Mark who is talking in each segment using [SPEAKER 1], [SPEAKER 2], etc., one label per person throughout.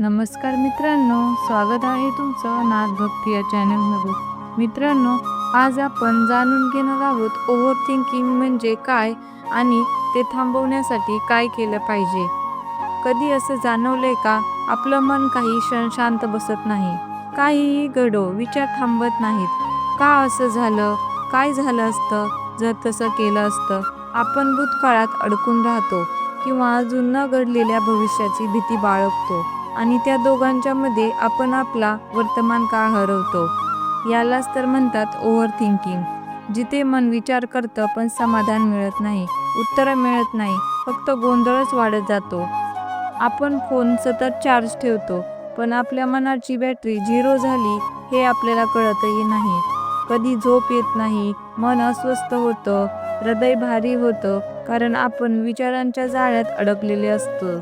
[SPEAKER 1] नमस्कार मित्रांनो स्वागत आहे तुमचं नाद भक्ती या चॅनलमध्ये. मित्रांनो आज आपण जाणून घेणार आहोत ओव्हर थिंकिंग म्हणजे काय आणि ते थांबवण्यासाठी काय केलं पाहिजे. कधी असं जाणवलंय का? आपलं मन काही क्षण शांत बसत नाही. काहीही घडो विचार थांबत नाहीत. का असं झालं? काय झालं असतं? जर तसं केलं असतं आपण भूतकाळात अडकून राहतो किंवा अजून न घडलेल्या भविष्याची भीती बाळगतो. आणि त्या दोघांच्या मध्ये आपण आपला वर्तमान काळ हरवतो. यालाच तर म्हणतात ओव्हर थिंकिंग जिथे मन विचार करतं पण समाधान मिळत नाही. उत्तरं मिळत नाही. फक्त गोंधळच वाढत जातो. आपण फोन सतत चार्ज ठेवतो पण आपल्या मनाची बॅटरी झिरो झाली हे आपल्याला कळतही नाही. कधी झोप येत नाही मन अस्वस्थ होतं हृदय भारी होतं कारण आपण विचारांच्या जाळ्यात अडकलेले असतो.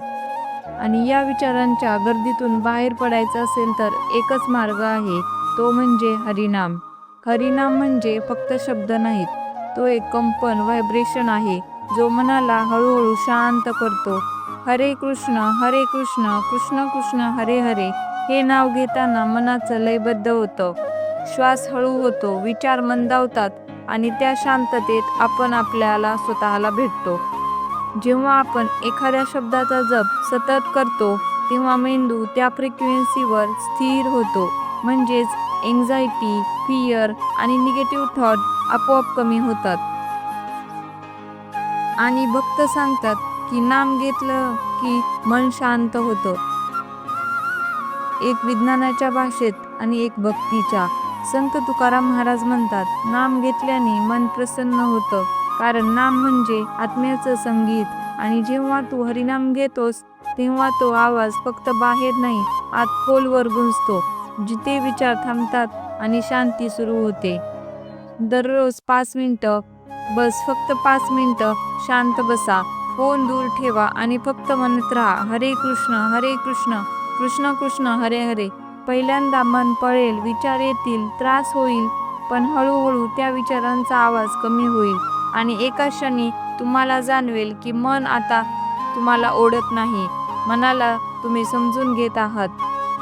[SPEAKER 1] आणि या विचारांच्या गर्दीतून बाहेर पडायचं असेल तर एकच मार्ग आहे तो म्हणजे हरिनाम. हरिनाम म्हणजे फक्त शब्द नाहीत तो एक कंपन व्हायब्रेशन आहे जो मनाला हळूहळू शांत करतो. हरे कृष्ण हरे कृष्ण कृष्ण कृष्ण हरे हरे हे नाव घेताना मनाचं लयबद्ध होतं. श्वास हळू होतो विचार मंदावतात आणि त्या शांततेत आपण आपल्याला स्वतःला भेटतो. जेव्हा आपण एखाद्या शब्दाचा जप सतत करतो तेव्हा मेंदू त्या फ्रिक्वेन्सीवर स्थिर होतो. म्हणजेच एन्झायटी फिअर आणि निगेटिव्ह थॉट आपोआप कमी होतात. आणि भक्त सांगतात की नाम घेतलं की मन शांत होतं. एक विज्ञानाच्या भाषेत आणि एक भक्तीच्या. संत तुकाराम महाराज म्हणतात नाम घेतल्याने मन प्रसन्न होतं. कारण नाम म्हणजे आत्म्याचं संगीत. आणि जेव्हा तू हरिनाम घेतोस तेव्हा तो आवाज फक्त बाहेर नाही आत खोलवर गुंजतो जिथे विचार थांबतात आणि शांती सुरू होते. दररोज पाच मिनटं बस फक्त पाच मिनटं शांत बसा. फोन दूर ठेवा आणि फक्त म्हणत राहा हरे कृष्ण हरे कृष्ण कृष्ण कृष्ण हरे हरे. पहिल्यांदा मन पळेल विचार येतील त्रास होईल पण हळूहळू त्या विचारांचा आवाज कमी होईल. आणि एका क्षणी तुम्हाला जाणवेल की मन आता तुम्हाला ओढत नाही. मनाला तुम्ही समजून घेत आहात.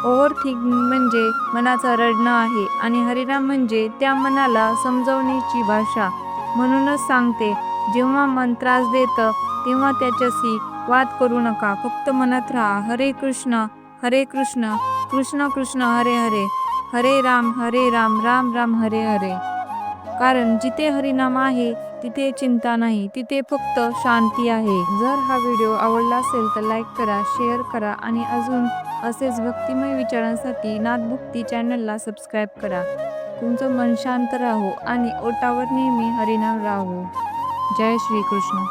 [SPEAKER 1] ओव्हर थिंकिंग म्हणजे मनाचा रडणं आहे आणि हरिनाम म्हणजे त्या मनाला समजवण्याची भाषा. म्हणूनच सांगते जेव्हा मन त्रास देतं तेव्हा त्याच्याशी वाद करू नका. फक्त मनात राहा. हरे कृष्ण हरे कृष्ण. कृष्ण कृष्ण हरे हरे. हरे राम हरे राम राम राम हरे हरे. कारण जिथे हरिनाम आहे तिथे चिंता नाही तिथे फक्त शांती आहे. जर हा व्हिडिओ आवडला असेल तर लाईक करा शेअर करा आणि अजून असेच भक्तिमय विचारांसाठी नादभुक्ती चॅनलला सबस्क्राईब करा. तुमचं मन शांत राहो आणि ओटावर नेहमी हरिनाम राहो. जय श्री कृष्ण